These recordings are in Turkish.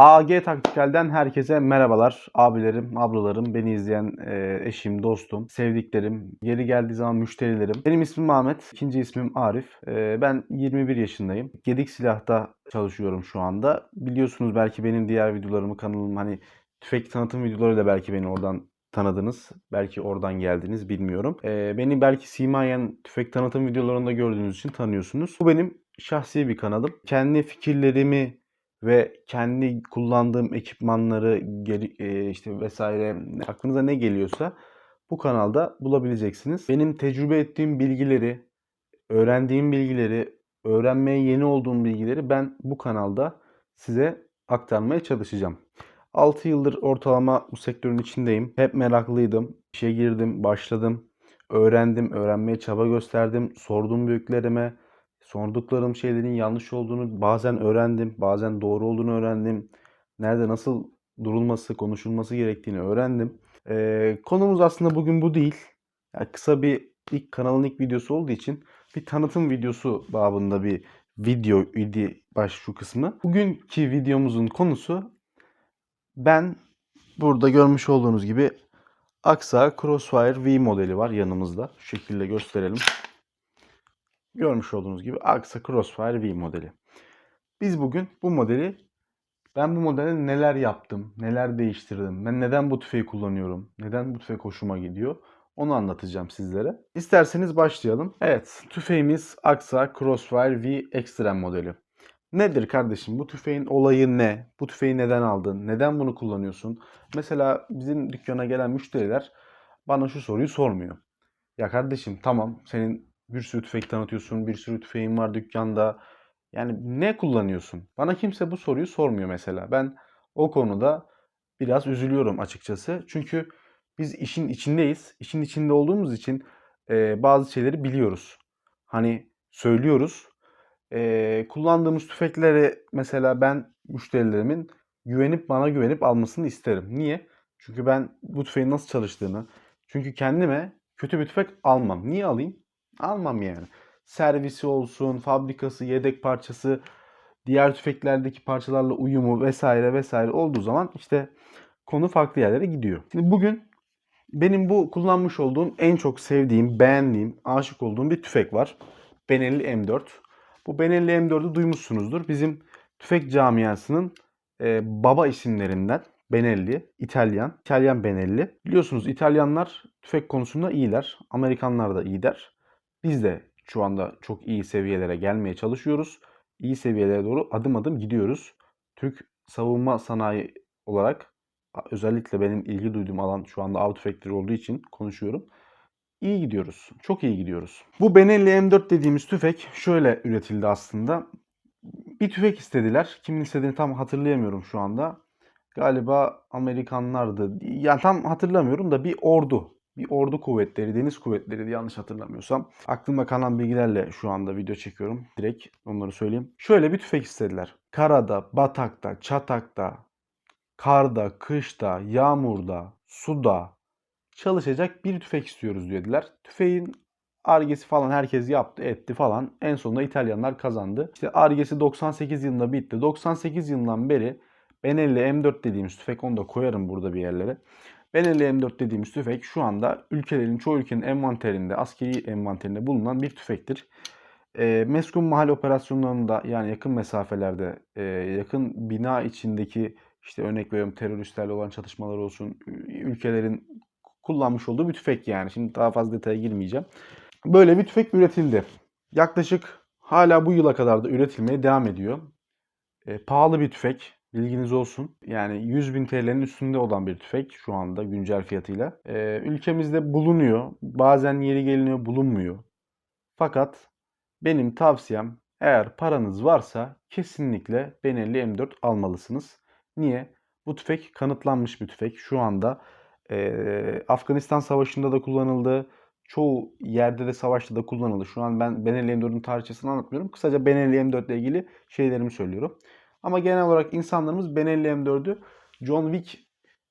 AG Taktikal'den herkese merhabalar. Abilerim, ablalarım, beni izleyen e, eşim, dostum, sevdiklerim, geri geldiği zaman müşterilerim. Benim ismim Ahmet, ikinci ismim Arif. E, ben 21 yaşındayım. Gedik Silah'ta çalışıyorum şu anda. Biliyorsunuz belki benim diğer videolarımı kanalım hani tüfek tanıtım videolarıyla belki beni oradan tanıdınız. Belki oradan geldiniz bilmiyorum. E, beni belki Simayen tüfek tanıtım videolarında gördüğünüz için tanıyorsunuz. Bu benim şahsi bir kanalım. Kendi fikirlerimi ve kendi kullandığım ekipmanları e, işte vesaire aklınıza ne geliyorsa bu kanalda bulabileceksiniz. Benim tecrübe ettiğim bilgileri, öğrendiğim bilgileri, öğrenmeye yeni olduğum bilgileri ben bu kanalda size aktarmaya çalışacağım. 6 yıldır ortalama bu sektörün içindeyim. Hep meraklıydım. İşe girdim, başladım. Öğrendim, öğrenmeye çaba gösterdim. Sordum büyüklerime. Sorduklarım şeylerin yanlış olduğunu bazen öğrendim, bazen doğru olduğunu öğrendim. Nerede nasıl durulması, konuşulması gerektiğini öğrendim. Ee, konumuz aslında bugün bu değil. Yani kısa bir ilk kanalın ilk videosu olduğu için bir tanıtım videosu babında bir video idi baş şu kısmı. Bugünkü videomuzun konusu ben burada görmüş olduğunuz gibi Aksa Crossfire V modeli var yanımızda. Şu şekilde gösterelim. Görmüş olduğunuz gibi Aksa Crossfire V modeli. Biz bugün bu modeli ben bu modelde neler yaptım, neler değiştirdim, ben neden bu tüfeği kullanıyorum, neden bu tüfek hoşuma gidiyor onu anlatacağım sizlere. İsterseniz başlayalım. Evet, tüfeğimiz Aksa Crossfire V Extreme modeli. Nedir kardeşim? Bu tüfeğin olayı ne? Bu tüfeği neden aldın? Neden bunu kullanıyorsun? Mesela bizim dükkana gelen müşteriler bana şu soruyu sormuyor. Ya kardeşim tamam senin bir sürü tüfek tanıtıyorsun, bir sürü tüfeğin var dükkanda. Yani ne kullanıyorsun? Bana kimse bu soruyu sormuyor mesela. Ben o konuda biraz üzülüyorum açıkçası. Çünkü biz işin içindeyiz. İşin içinde olduğumuz için e, bazı şeyleri biliyoruz. Hani söylüyoruz. E, kullandığımız tüfekleri mesela ben müşterilerimin güvenip bana güvenip almasını isterim. Niye? Çünkü ben bu tüfeğin nasıl çalıştığını, çünkü kendime kötü bir tüfek almam. Niye alayım? Almam yani. Servisi olsun, fabrikası, yedek parçası, diğer tüfeklerdeki parçalarla uyumu vesaire vesaire olduğu zaman işte konu farklı yerlere gidiyor. Şimdi bugün benim bu kullanmış olduğum en çok sevdiğim, beğendiğim, aşık olduğum bir tüfek var. Benelli M4. Bu Benelli M4'ü duymuşsunuzdur. Bizim tüfek camiasının e, baba isimlerinden Benelli, İtalyan, İtalyan Benelli. Biliyorsunuz İtalyanlar tüfek konusunda iyiler. Amerikanlar da iyiler. Biz de şu anda çok iyi seviyelere gelmeye çalışıyoruz. İyi seviyelere doğru adım adım gidiyoruz. Türk savunma sanayi olarak özellikle benim ilgi duyduğum alan şu anda av tüfekleri olduğu için konuşuyorum. İyi gidiyoruz. Çok iyi gidiyoruz. Bu Benelli M4 dediğimiz tüfek şöyle üretildi aslında. Bir tüfek istediler. Kimin istediğini tam hatırlayamıyorum şu anda. Galiba Amerikanlardı. Yani tam hatırlamıyorum da bir ordu. Bir ordu kuvvetleri, deniz kuvvetleri yanlış hatırlamıyorsam. Aklıma kalan bilgilerle şu anda video çekiyorum. Direkt onları söyleyeyim. Şöyle bir tüfek istediler. Karada, batakta, çatakta, karda, kışta, yağmurda, suda çalışacak bir tüfek istiyoruz dediler. Tüfeğin Argesi falan herkes yaptı etti falan. En sonunda İtalyanlar kazandı. İşte Argesi 98 yılında bitti. 98 yılından beri Benelli M4 dediğimiz tüfek onu da koyarım burada bir yerlere. Benelli M4 dediğimiz tüfek şu anda ülkelerin çoğu ülkenin envanterinde, askeri envanterinde bulunan bir tüfektir. E, meskun mahal operasyonlarında yani yakın mesafelerde, e, yakın bina içindeki işte örnek veriyorum teröristlerle olan çatışmalar olsun, ülkelerin kullanmış olduğu bir tüfek yani. Şimdi daha fazla detaya girmeyeceğim. Böyle bir tüfek üretildi. Yaklaşık hala bu yıla kadar da üretilmeye devam ediyor. E, pahalı bir tüfek. Bilginiz olsun. Yani 100 bin TL'nin üstünde olan bir tüfek şu anda güncel fiyatıyla. E, ülkemizde bulunuyor. Bazen yeri geliniyor bulunmuyor. Fakat benim tavsiyem eğer paranız varsa kesinlikle Benelli M4 almalısınız. Niye? Bu tüfek kanıtlanmış bir tüfek. Şu anda e, Afganistan Savaşı'nda da kullanıldı. Çoğu yerde de savaşta da kullanıldı. Şu an ben Benelli M4'ün tarihçesini anlatmıyorum. Kısaca Benelli M4 ile ilgili şeylerimi söylüyorum. Ama genel olarak insanlarımız Benelli M4'ü John Wick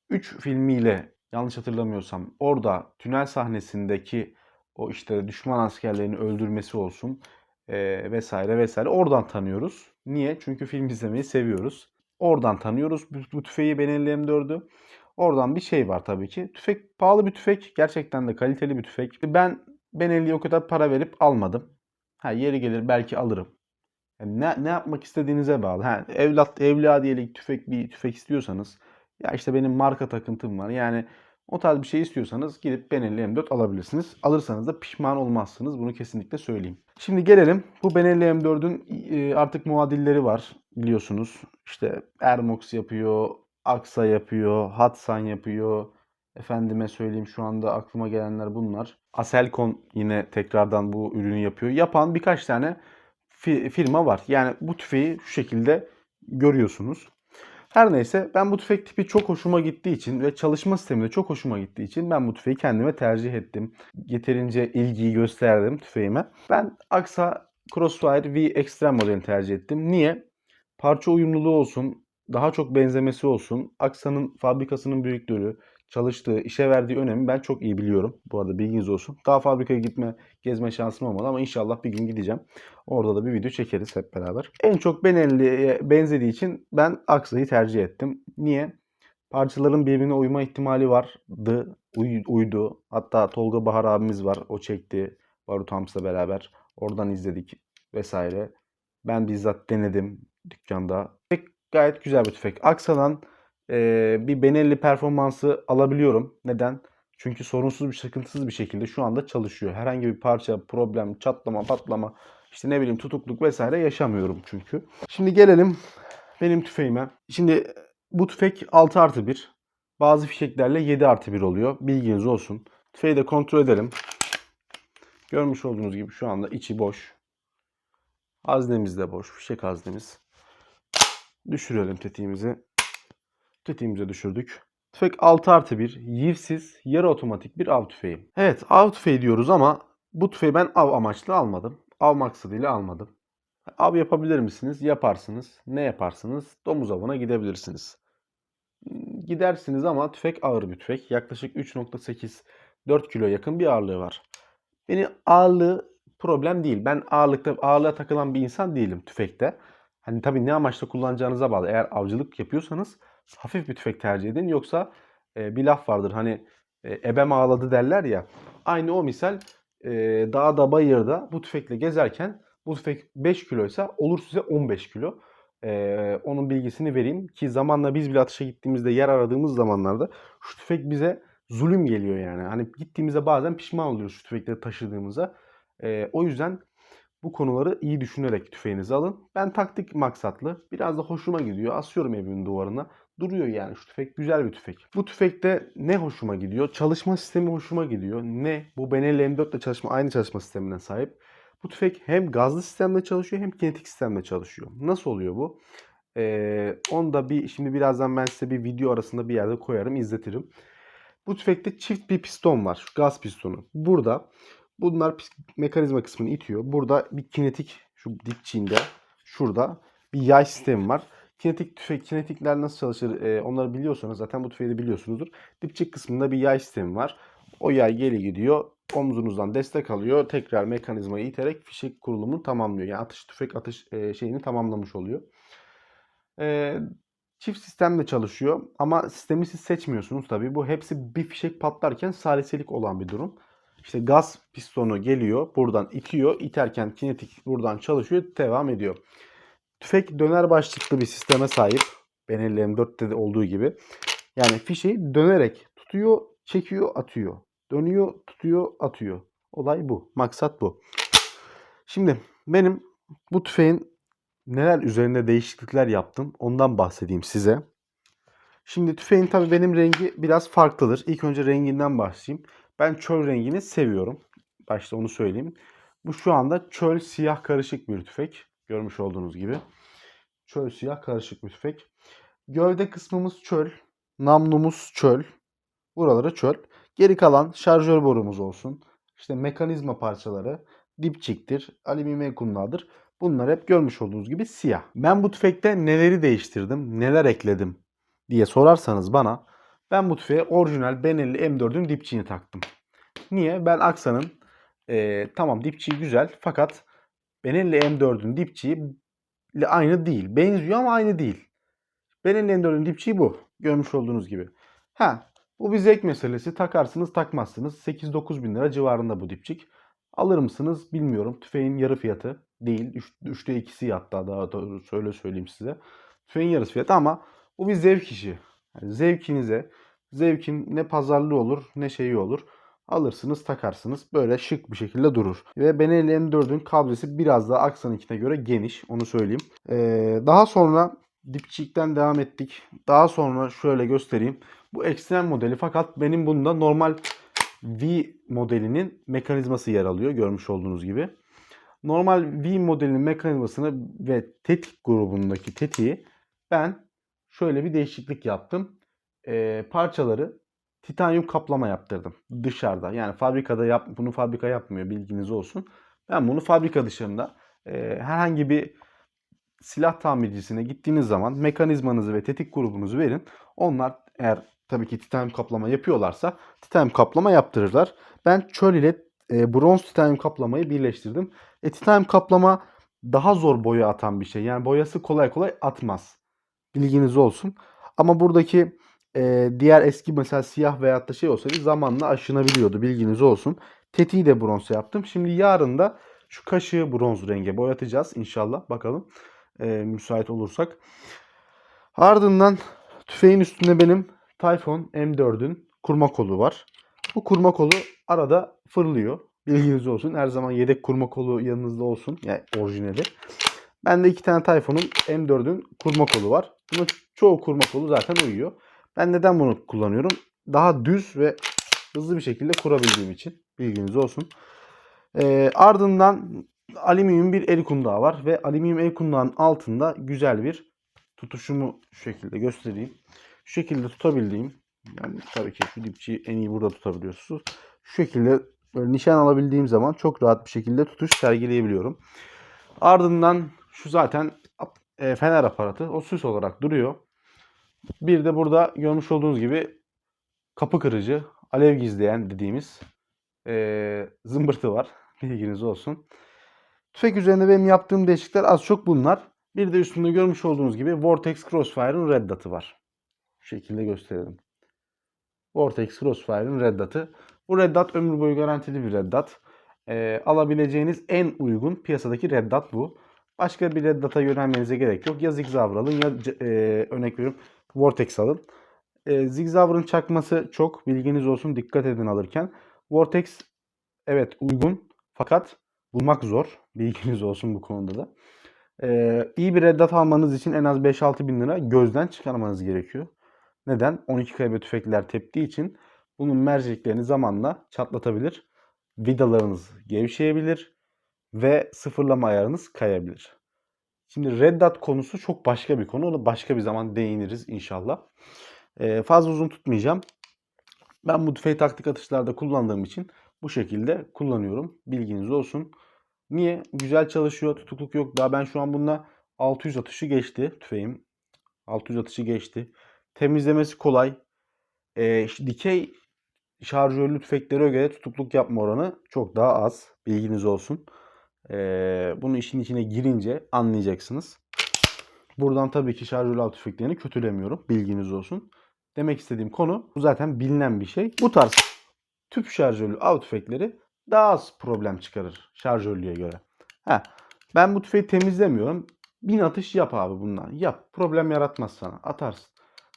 3 filmiyle yanlış hatırlamıyorsam orada tünel sahnesindeki o işte düşman askerlerini öldürmesi olsun e, vesaire vesaire oradan tanıyoruz. Niye? Çünkü film izlemeyi seviyoruz. Oradan tanıyoruz bu, bu tüfeği Benelli M4'ü. Oradan bir şey var tabii ki. Tüfek pahalı bir tüfek. Gerçekten de kaliteli bir tüfek. Ben Benelli'ye o kadar para verip almadım. Ha yeri gelir belki alırım. Yani ne, ne yapmak istediğinize bağlı. Ha, evlat, evladiyelik tüfek bir tüfek istiyorsanız ya işte benim marka takıntım var. Yani o tarz bir şey istiyorsanız gidip Benelli M4 alabilirsiniz. Alırsanız da pişman olmazsınız. Bunu kesinlikle söyleyeyim. Şimdi gelelim. Bu Benelli M4'ün e, artık muadilleri var biliyorsunuz. İşte Ermox yapıyor, Aksa yapıyor, Hatsan yapıyor. Efendime söyleyeyim şu anda aklıma gelenler bunlar. Aselcon yine tekrardan bu ürünü yapıyor. Yapan birkaç tane firma var. Yani bu tüfeği şu şekilde görüyorsunuz. Her neyse ben bu tüfek tipi çok hoşuma gittiği için ve çalışma sistemi de çok hoşuma gittiği için ben bu tüfeği kendime tercih ettim. Yeterince ilgiyi gösterdim tüfeğime. Ben Aksa Crossfire V Extreme modelini tercih ettim. Niye? Parça uyumluluğu olsun, daha çok benzemesi olsun, Aksa'nın fabrikasının büyüklüğü, çalıştığı, işe verdiği önemi ben çok iyi biliyorum. Bu arada bilginiz olsun. Daha fabrikaya gitme, gezme şansım olmadı ama inşallah bir gün gideceğim. Orada da bir video çekeriz hep beraber. En çok Benelli'ye benzediği için ben Aksa'yı tercih ettim. Niye? Parçaların birbirine uyma ihtimali vardı, uy- uydu. Hatta Tolga Bahar abimiz var, o çekti Barut Hams'la beraber. Oradan izledik vesaire. Ben bizzat denedim dükkanda. Tüfek gayet güzel bir tüfek. Aksa'dan eee, bir Benelli performansı alabiliyorum. Neden? Çünkü sorunsuz bir, sıkıntısız bir şekilde şu anda çalışıyor. Herhangi bir parça, problem, çatlama, patlama, işte ne bileyim tutukluk vesaire yaşamıyorum çünkü. Şimdi gelelim benim tüfeğime. Şimdi bu tüfek 6 artı 1. Bazı fişeklerle 7 artı 1 oluyor. Bilginiz olsun. Tüfeği de kontrol edelim. Görmüş olduğunuz gibi şu anda içi boş. Haznemiz de boş. Fişek haznemiz. Düşürelim tetiğimizi. Tetiğimize düşürdük. Tüfek 6 artı 1. Yivsiz, yarı otomatik bir av tüfeği. Evet av tüfeği diyoruz ama bu tüfeği ben av amaçlı almadım. Av maksadıyla almadım. Av yapabilir misiniz? Yaparsınız. Ne yaparsınız? Domuz avına gidebilirsiniz. Gidersiniz ama tüfek ağır bir tüfek. Yaklaşık 3.8 4 kilo yakın bir ağırlığı var. Beni ağırlığı problem değil. Ben ağırlıkta ağırlığa takılan bir insan değilim tüfekte. Hani tabii ne amaçla kullanacağınıza bağlı. Eğer avcılık yapıyorsanız hafif bir tüfek tercih edin. Yoksa e, bir laf vardır hani e, ebem ağladı derler ya. Aynı o misal e, dağda bayırda bu tüfekle gezerken bu tüfek 5 kiloysa olur size 15 kilo. E, onun bilgisini vereyim ki zamanla biz bile atışa gittiğimizde yer aradığımız zamanlarda şu tüfek bize zulüm geliyor yani. Hani gittiğimizde bazen pişman oluyoruz şu tüfekleri taşıdığımıza. E, o yüzden bu konuları iyi düşünerek tüfeğinizi alın. Ben taktik maksatlı. Biraz da hoşuma gidiyor. Asıyorum evimin duvarına. Duruyor yani şu tüfek güzel bir tüfek. Bu tüfekte ne hoşuma gidiyor? Çalışma sistemi hoşuma gidiyor. Ne? Bu Benelli M4 ile çalışma aynı çalışma sistemine sahip. Bu tüfek hem gazlı sistemle çalışıyor hem kinetik sistemle çalışıyor. Nasıl oluyor bu? Ee, onu da bir şimdi birazdan ben size bir video arasında bir yerde koyarım, izletirim. Bu tüfekte çift bir piston var. Şu gaz pistonu. Burada bunlar mekanizma kısmını itiyor. Burada bir kinetik şu dipçiğinde şurada bir yay sistemi var. Kinetik tüfek, kinetikler nasıl çalışır e, onları biliyorsanız zaten bu tüfeği de biliyorsunuzdur. Dipçik kısmında bir yay sistemi var. O yay geri gidiyor. Omzunuzdan destek alıyor. Tekrar mekanizmayı iterek fişek kurulumunu tamamlıyor. Yani atış tüfek atış e, şeyini tamamlamış oluyor. E, çift sistemle çalışıyor ama sistemi siz seçmiyorsunuz tabii. Bu hepsi bir fişek patlarken saliselik olan bir durum. İşte gaz pistonu geliyor, buradan itiyor. İterken kinetik buradan çalışıyor, devam ediyor. Tüfek döner başlıklı bir sisteme sahip. Benelli M4'te de olduğu gibi. Yani fişeği dönerek tutuyor, çekiyor, atıyor. Dönüyor, tutuyor, atıyor. Olay bu. Maksat bu. Şimdi benim bu tüfeğin neler üzerinde değişiklikler yaptım ondan bahsedeyim size. Şimdi tüfeğin tabii benim rengi biraz farklıdır. İlk önce renginden başlayayım. Ben çöl rengini seviyorum. Başta onu söyleyeyim. Bu şu anda çöl siyah karışık bir tüfek. Görmüş olduğunuz gibi. Çöl siyah karışık bir tüfek. Gövde kısmımız çöl. Namlumuz çöl. Buraları çöl. Geri kalan şarjör borumuz olsun. İşte mekanizma parçaları, dipçiktir, alüminyum kumlardır. Bunlar hep görmüş olduğunuz gibi siyah. Ben bu tüfekte neleri değiştirdim, neler ekledim diye sorarsanız bana ben bu tüfeğe orijinal Benelli M4'ün dipçiğini taktım. Niye? Ben Aksa'nın eee, tamam dipçiği güzel fakat Benelli M4'ün dipçiği ile aynı değil. Benziyor ama aynı değil. Benim M4'ün dipçiği bu. Görmüş olduğunuz gibi. Ha bu bir zevk meselesi. Takarsınız takmazsınız. 8-9 bin lira civarında bu dipçik. Alır mısınız bilmiyorum. Tüfeğin yarı fiyatı değil. 3'te 2'si hatta daha doğrusu öyle söyleyeyim size. Tüfeğin yarısı fiyatı ama bu bir zevk işi. Yani zevkinize, zevkin ne pazarlığı olur ne şeyi olur. Alırsınız takarsınız. Böyle şık bir şekilde durur. Ve Benelli M4'ün kablesi biraz daha Aksan'ınkine göre geniş. Onu söyleyeyim. Ee, daha sonra dipçikten devam ettik. Daha sonra şöyle göstereyim. Bu ekstrem modeli fakat benim bunda normal V modelinin mekanizması yer alıyor. Görmüş olduğunuz gibi. Normal V modelinin mekanizmasını ve tetik grubundaki tetiği ben şöyle bir değişiklik yaptım. Ee, parçaları titanyum kaplama yaptırdım dışarıda. Yani fabrikada yap, bunu fabrika yapmıyor bilginiz olsun. Ben bunu fabrika dışında e, herhangi bir silah tamircisine gittiğiniz zaman mekanizmanızı ve tetik grubunuzu verin. Onlar eğer tabii ki titanyum kaplama yapıyorlarsa titanyum kaplama yaptırırlar. Ben çöl ile e, bronz titanyum kaplamayı birleştirdim. E, titanyum kaplama daha zor boya atan bir şey. Yani boyası kolay kolay atmaz. Bilginiz olsun. Ama buradaki e, diğer eski mesela siyah veyahut da şey olsaydı zamanla aşınabiliyordu. Bilginiz olsun. Tetiği de bronz yaptım. Şimdi yarın da şu kaşığı bronz renge boyatacağız inşallah. Bakalım e, müsait olursak. Ardından tüfeğin üstünde benim Typhoon M4'ün kurma kolu var. Bu kurma kolu arada fırlıyor. Bilginiz olsun. Her zaman yedek kurma kolu yanınızda olsun. Yani orijinali. Bende iki tane Typhoon'un M4'ün kurma kolu var. Buna çoğu kurma kolu zaten uyuyor. Ben neden bunu kullanıyorum? Daha düz ve hızlı bir şekilde kurabildiğim için. Bilginiz olsun. Ee, ardından alüminyum bir el kundağı var ve alüminyum el kundağının altında güzel bir tutuşumu şu şekilde göstereyim. Şu şekilde tutabildiğim yani tabii ki şu dipçiyi en iyi burada tutabiliyorsunuz. Şu şekilde böyle nişan alabildiğim zaman çok rahat bir şekilde tutuş sergileyebiliyorum. Ardından şu zaten e, fener aparatı. O süs olarak duruyor. Bir de burada görmüş olduğunuz gibi kapı kırıcı, alev gizleyen dediğimiz e, zımbırtı var. Bilginiz olsun. Tüfek üzerinde benim yaptığım değişiklikler az çok bunlar. Bir de üstünde görmüş olduğunuz gibi Vortex Crossfire'ın Red Dot'ı var. Şu şekilde gösterelim. Vortex Crossfire'ın Red Dot'ı. Bu Red Dot ömür boyu garantili bir Red Dot. E, alabileceğiniz en uygun piyasadaki Red Dot bu. Başka bir Red Dot'a yönelmenize gerek yok. Ya alın ya e, örnek veriyorum Vortex alın. E, Zigzauer'ın çakması çok bilginiz olsun dikkat edin alırken. Vortex evet uygun fakat bulmak zor. Bilginiz olsun bu konuda da. E, iyi bir Red Dot almanız için en az 5-6 bin lira gözden çıkarmanız gerekiyor. Neden? 12 kb tüfekler teptiği için bunun merceklerini zamanla çatlatabilir. Vidalarınız gevşeyebilir ve sıfırlama ayarınız kayabilir. Şimdi Red Dot konusu çok başka bir konu. Onu başka bir zaman değiniriz inşallah. Ee, fazla uzun tutmayacağım. Ben bu tüfeği taktik atışlarda kullandığım için bu şekilde kullanıyorum. Bilginiz olsun. Niye? Güzel çalışıyor. Tutukluk yok. Daha ben şu an bununla 600 atışı geçti tüfeğim. 600 atışı geçti. Temizlemesi kolay. Ee, dikey şarjörlü tüfeklere göre tutukluk yapma oranı çok daha az. Bilginiz olsun. Ee, bunu işin içine girince anlayacaksınız. Buradan tabii ki şarjörlü av tüfeklerini kötülemiyorum. Bilginiz olsun. Demek istediğim konu bu zaten bilinen bir şey. Bu tarz tüp şarjörlü av tüfekleri daha az problem çıkarır şarjörlüye göre. Ha, ben bu tüfeği temizlemiyorum. Bin atış yap abi bundan. Yap. Problem yaratmaz sana. Atarsın.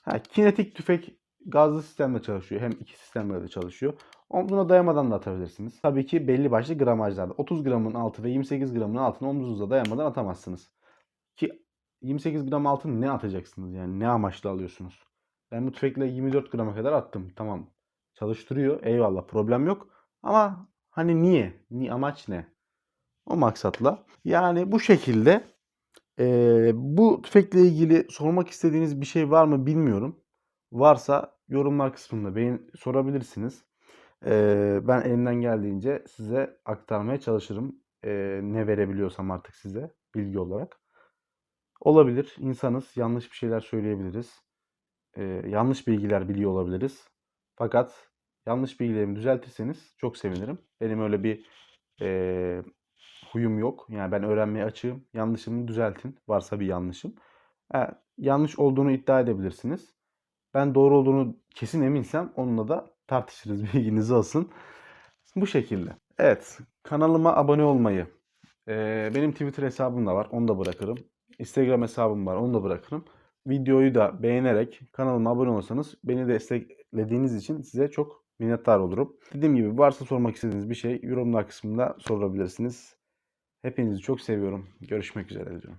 Ha, kinetik tüfek gazlı sistemle çalışıyor. Hem iki sistemle de çalışıyor. Omzuna dayamadan da atabilirsiniz. Tabii ki belli başlı gramajlarda. 30 gramın altı ve 28 gramın altını omzunuza dayamadan atamazsınız. Ki 28 gram altını ne atacaksınız yani ne amaçla alıyorsunuz? Ben bu tüfekle 24 grama kadar attım. Tamam çalıştırıyor eyvallah problem yok. Ama hani niye? Ni amaç ne? O maksatla. Yani bu şekilde e, bu tüfekle ilgili sormak istediğiniz bir şey var mı bilmiyorum. Varsa yorumlar kısmında beğen sorabilirsiniz. Ee, ben elimden geldiğince size aktarmaya çalışırım. Ee, ne verebiliyorsam artık size bilgi olarak. Olabilir. insanız. Yanlış bir şeyler söyleyebiliriz. Ee, yanlış bilgiler biliyor olabiliriz. Fakat yanlış bilgilerimi düzeltirseniz çok sevinirim. Benim öyle bir e, huyum yok. Yani ben öğrenmeye açığım. Yanlışımı düzeltin. Varsa bir yanlışım. Ha, yanlış olduğunu iddia edebilirsiniz. Ben doğru olduğunu kesin eminsem onunla da tartışırız bilginiz olsun. Bu şekilde. Evet kanalıma abone olmayı. Ee, benim Twitter hesabım da var onu da bırakırım. Instagram hesabım var onu da bırakırım. Videoyu da beğenerek kanalıma abone olursanız beni desteklediğiniz için size çok minnettar olurum. Dediğim gibi varsa sormak istediğiniz bir şey yorumlar kısmında sorabilirsiniz. Hepinizi çok seviyorum. Görüşmek üzere diyorum.